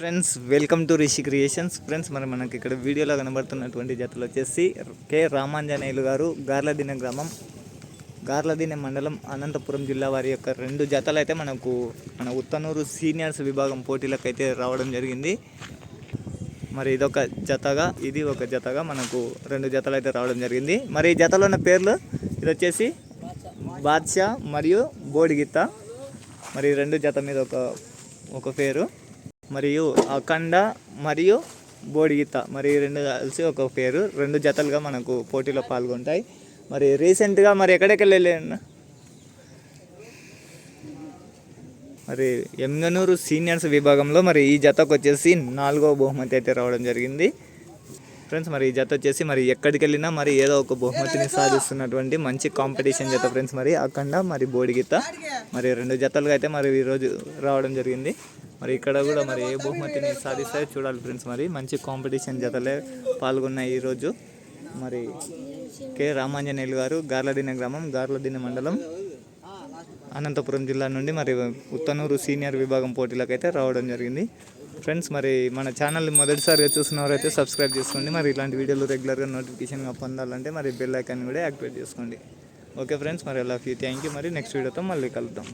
Friends welcome to Rishi creations friends మరి మనకి ఇక్కడ వీడియోలో కనబడుతున్నటువంటి జతలు వచ్చేసి కె. రామాంజనేయులు గారు గార్లదిన గ్రామం గార్లదిన మండలం అనంతపురం జిల్లా వారి యొక్క రెండు జతలు అయితే మనకు మన ఉత్తనూరు సీనియర్స్ విభాగం పోటీలకు అయితే రావడం జరిగింది. మరి ఇదొక జతగా ఇది ఒక జతగా మనకు రెండు జతలు అయితే రావడం జరిగింది. మరి ఈ జతలో ఉన్న పేర్లు ఇది వచ్చేసి బాద్షా మరియు బోడిగిత్త. మరి రెండు జత మీద ఒక ఒక పేరు. మరియు అఖండ మరియు బోడిగిత్త మరి రెండు కలిసి ఒక పేరు. రెండు జతలుగా మనకు పోటీలో పాల్గొంటాయి. మరి రీసెంట్గా మరి ఎక్కడెక్కడ వెళ్ళాను మరి ఎమ్గనూరు సీనియర్స్ విభాగంలో మరి ఈ జతకు వచ్చేసి నాలుగో బహుమతి అయితే రావడం జరిగింది. ఫ్రెండ్స్ మరి ఈ జత వచ్చేసి మరి ఎక్కడికి వెళ్ళినా మరి ఏదో ఒక బహుమతిని సాధిస్తున్నటువంటి మంచి కాంపిటీషన్ జత ఫ్రెండ్స్ మరి అఖండ మరి బోడిగిత్త. మరి రెండు జతలుగా అయితే మరి ఈరోజు రావడం జరిగింది. మరి ఇక్కడ కూడా మరి ఏ బహుమతిని సాధిస్తాయో చూడాలి ఫ్రెండ్స్ మరి. మంచి కాంపిటీషన్ జతలే పాల్గొన్నాయి ఈరోజు మరి కె రామాంజనేయులు గారు గార్లదిన గ్రామం గార్లదిన మండలం అనంతపురం జిల్లా నుండి మరి ఉత్తనూరు సీనియర్ విభాగం పోటీలకు అయితే రావడం జరిగింది. ఫ్రెండ్స్ మరి మన ఛానల్ మొదటిసారిగా చూసినవారైతే సబ్స్క్రైబ్ చేసుకోండి. మరి ఇలాంటి వీడియోలు రెగ్యులర్గా నోటిఫికేషన్గా పొందాలంటే మరి బెల్ ఐకాన్ కూడా యాక్టివేట్ చేసుకోండి. ఓకే ఫ్రెండ్స్ మరి అలా యూ థ్యాంక్ యూ. మరి నెక్స్ట్ వీడియోతో మళ్ళీ కలుద్దాం.